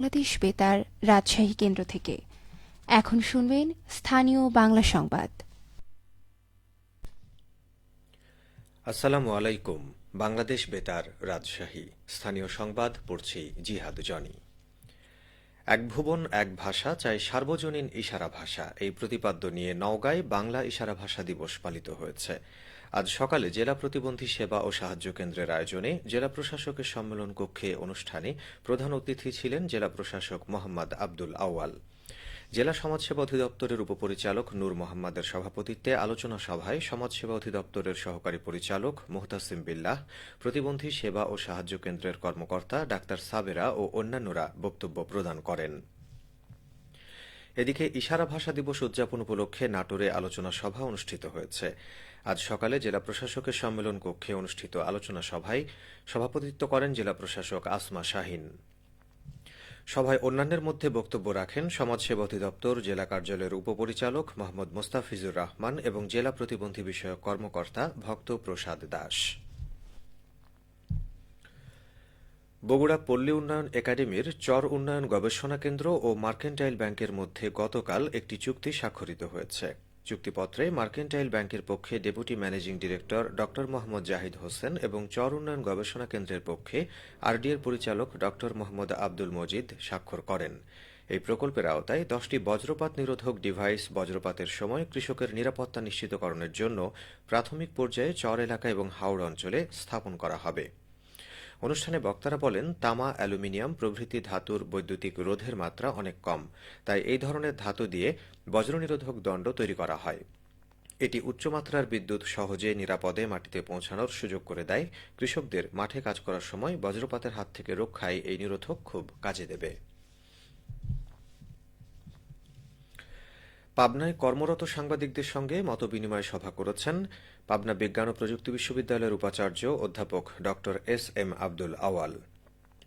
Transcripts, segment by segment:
বাংলাদেশ বেতার রাজশাহী কেন্দ্র থেকে। এখন শুনবেন স্থানীয় বাংলা সংবাদ। আসসালামু আলাইকুম, বাংলাদেশ বেতার রাজশাহী। স্থানীয় সংবাদ, পড়ছি জিহাদ জনি। এক ভুবন, এক ভাষা চাই সার্বজনীন ইশারা ভাষা। এই প্রতিপাদ্য নিয়ে নওগাঁয় বাংলা ইশারা ভাষা দিবস পালিত হয়েছে। আজ সকালে জেলা প্রতিবন্ধী সেবা ও সাহায্য কেন্দ্রের আয়োজনে জেলা প্রশাসকের সম্মেলন কক্ষে অনুষ্ঠানে প্রধান অতিথি ছিলেন জেলা প্রশাসক মোহাম্মদ আব্দুল আওয়াল জেলা সমাজসেবা অধিদপ্তরের উপপরিচালক নূর মোহাম্মদের সভাপতিত্বে আলোচনা সভায় সমাজসেবা অধিদপ্তরের সহকারী পরিচালক মোহতাসিম বিল্লাহ, প্রতিবন্ধী সেবা ও সাহায্য কেন্দ্রের কর্মকর্তা ডাক্তার সাবেরা ও অন্যান্যরা বক্তব্য প্রদান করেন। এদিকে ইশারা ভাষা দিবস উদযাপন উপলক্ষে নাটোরে আলোচনা সভা অনুষ্ঠিত হয়েছে। আজ সকালে জেলা প্রশাসকের সম্মেলন কক্ষে অনুষ্ঠিত আলোচনা সভায় সভাপতিত্ব করেন জেলা প্রশাসক আসমা শাহিন। সভায় অন্যান্যের মধ্যে বক্তব্য রাখেন সমাজসেবা অধিদপ্তর, জেলা কার্যালয়ের উপপরিচালক মোহাম্মদ মোস্তাফিজুর রহমান এবং জেলা প্রতিবন্ধী বিষয়ক কর্মকর্তা ভক্ত প্রসাদ দাস। বগুড়া পল্লী উন্নয়ন একাডেমির চর উন্নয়ন গবেষণা কেন্দ্র ও মার্কেন্টাইল ব্যাংকের মধ্যে গতকাল একটি চুক্তি স্বাক্ষরিত হয়েছে। চুক্তিপত্রে মার্কেন্টাইল ব্যাংকের পক্ষে ডেপুটি ম্যানেজিং ডিরেক্টর ড মোহাম্মদ জাহিদ হোসেন এবং চর উন্নয়ন গবেষণা কেন্দ্রের পক্ষে আরডিএর পরিচালক ড মোহাম্মদ আব্দুল মজিদ স্বাক্ষর করেন। এই প্রকল্পের আওতায় দশটি বজ্রপাত নিরোধক ডিভাইস বজ্রপাতের সময় কৃষকের নিরাপত্তা নিশ্চিতকরণের জন্য প্রাথমিক পর্যায়ে চর এলাকা এবং হাওড় অঞ্চলে স্থাপন করা হবে। অনুষ্ঠানে বক্তারা বলেন, তামা, অ্যালুমিনিয়াম প্রভৃতি ধাতুর বৈদ্যুতিক রোধের মাত্রা অনেক কম, তাই এই ধরনের ধাতু দিয়ে বজ্রনিরোধক দণ্ড তৈরি করা হয়। এটি উচ্চমাত্রার বিদ্যুৎ সহজে নিরাপদে মাটিতে পৌঁছানোর সুযোগ করে দেয়। কৃষকদের মাঠে কাজ করার সময় বজ্রপাতের হাত থেকে রক্ষায় এই নিরোধক খুব কাজে দেবে। পাবনায় কর্মরত সাংবাদিকদের সঙ্গে মতবিনিময় সভা করেছেন পাবনা বিজ্ঞান ও প্রযুক্তি বিশ্ববিদ্যালয়ের উপাচার্য অধ্যাপক ড এস এম আব্দুল আওয়াল।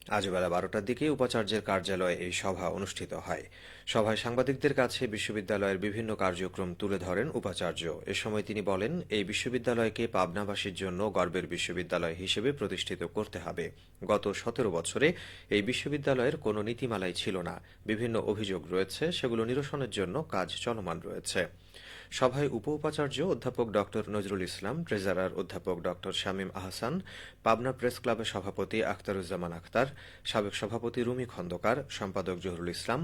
আজ বেলা বারোটার দিকে উপাচার্যের কার্যালয়ে এই সভা অনুষ্ঠিত হয়। সভায় সাংবাদিকদের কাছে বিশ্ববিদ্যালয়ের বিভিন্ন কার্যক্রম তুলে ধরেন উপাচার্য। এ সময় তিনি বলেন, এই বিশ্ববিদ্যালয়কে পাবনাবাসীর জন্য গর্বের বিশ্ববিদ্যালয় হিসেবে প্রতিষ্ঠিত করতে হবে। গত সতেরো বছরে এই বিশ্ববিদ্যালয়ের কোনো নীতিমালাই ছিল না। বিভিন্ন অভিযোগ রয়েছে, সেগুলো নিরসনের জন্য কাজ চলমান রয়েছে। সভায় উপ উপাচার্য অধ্যাপক ড নজরুল ইসলাম, ট্রেজারার অধ্যাপক ড শামীম আহসান, পাবনা প্রেস ক্লাবের সভাপতি আখতারুজ্জামান আখতার, সাবেক সভাপতি রুমি খন্দকার, সম্পাদক জহুরুল ইসলাম,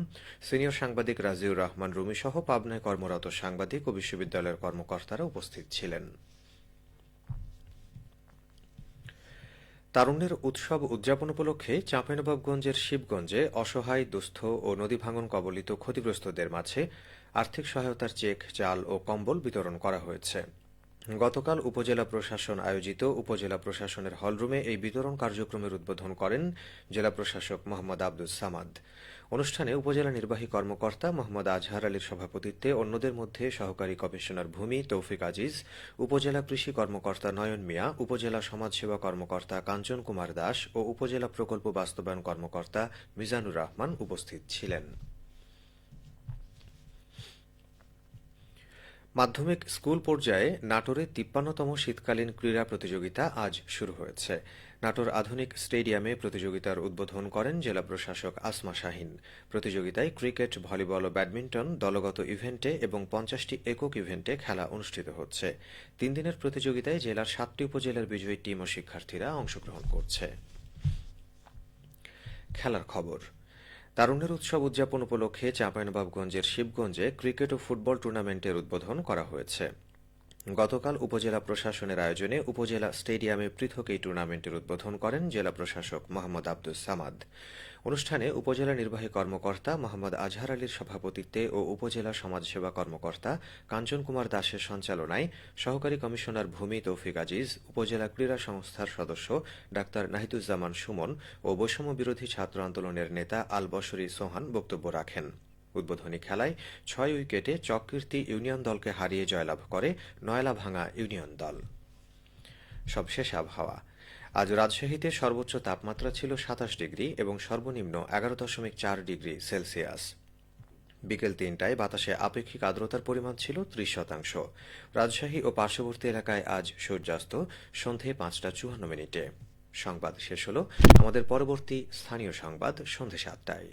সিনিয়র সাংবাদিক রাজিউর রহমান রুমি সহ পাবনায় কর্মরত সাংবাদিক ও বিশ্ববিদ্যালয়ের কর্মকর্তারা উপস্থিত ছিলেন। তারুণ্যের উৎসব উদযাপন উপলক্ষে চাঁপাইনবাবগঞ্জের শিবগঞ্জে অসহায়, দুস্থ ও নদী ভাঙন কবলিত ক্ষতিগ্রস্তদের মাঝে আর্থিক সহায়তার চেক, চাল ও কম্বল বিতরণ করা হয়েছে। গতকাল উপজেলা প্রশাসন আয়োজিত উপজেলা প্রশাসনের হলরুমে এই বিতরণ কার্যক্রমের উদ্বোধন করেন জেলা প্রশাসক মোহাম্মদ আব্দুল সামাদ। অনুষ্ঠানে উপজেলা নির্বাহী কর্মকর্তা মোহাম্মদ আজহার আলীর সভাপতিত্বে অন্যদের মধ্যে সহকারী কমিশনার ভূমি তৌফিক আজিজ, উপজেলা কৃষি কর্মকর্তা নয়ন মিয়া, উপজেলা সমাজসেবা কর্মকর্তা কাঞ্চন কুমার দাস ও উপজেলা প্রকল্প বাস্তবায়ন কর্মকর্তা মিজানুর রহমান উপস্থিত ছিলেন। মাধ্যমিক স্কুল পর্যায়ে নাটোরে তিপ্পান্নতম শীতকালীন ক্রীড়া প্রতিযোগিতা আজ শুরু হয়েছে। নাটোর আধুনিক স্টেডিয়ামে প্রতিযোগিতার উদ্বোধন করেন জেলা প্রশাসক আসমা শাহিন। প্রতিযোগিতায় ক্রিকেট, ভলিবল ও ব্যাডমিন্টন, দলগত ইভেন্টে এবং পঞ্চাশটি একক ইভেন্টে খেলা অনুষ্ঠিত হচ্ছে। তিন দিনের প্রতিযোগিতায় জেলার সাতটি উপজেলার বিজয়ী টিম ও শিক্ষার্থীরা অংশগ্রহণ করছে। খেলার খবর। তারুণ্যের উৎসব উদযাপন উপলক্ষে চাঁপাইনবাবগঞ্জের শিবগঞ্জে ক্রিকেট ও ফুটবল টুর্নামেন্টের উদ্বোধন করা হয়েছে। গতকাল উপজেলা প্রশাসনের আয়োজনে উপজেলা স্টেডিয়ামে পৃথক এই টুর্নামেন্টের উদ্বোধন করেন জেলা প্রশাসক মোহাম্মদ আব্দুল সামাদ। অনুষ্ঠানে উপজেলা নির্বাহী কর্মকর্তা মোহাম্মদ আজহার আলীর সভাপতিত্বে ও উপজেলা সমাজসেবা কর্মকর্তা কাঞ্চন কুমার দাসের সঞ্চালনায় সহকারী কমিশনার ভূমি তৌফিক আজিজ, উপজেলা ক্রীড়া সংস্থার সদস্য ডাক্তার নাহিদুজ্জামান সুমন ও বৈষম্য বিরোধী ছাত্র আন্দোলনের নেতা আল বসরি সোহান বক্তব্য রাখেন। উদ্বোধনী খেলায় ছয় উইকেটে চককীর্তি ইউনিয়ন দলকে হারিয়ে জয়লাভ করে নয়লা ভাঙা ইউনিয়ন দল। সবশেষ আবহাওয়া। আজ রাজশাহীতে সর্বোচ্চ তাপমাত্রা ছিল সাতাশ ডিগ্রি এবং সর্বনিম্ন এগারো দশমিক চার ডিগ্রি সেলসিয়াস। বিকেল তিনটায় বাতাসে আপেক্ষিক আর্দ্রতার পরিমাণ ছিল ত্রিশ শতাংশ। রাজশাহী ও পার্শ্ববর্তী এলাকায় আজ সূর্যাস্ত, সন্ধে পাঁচটা চুয়ান্ন মিনিটে। সংবাদ শেষ হল আমাদের পরবর্তী স্থানীয় সংবাদ সন্ধে সাতটায়।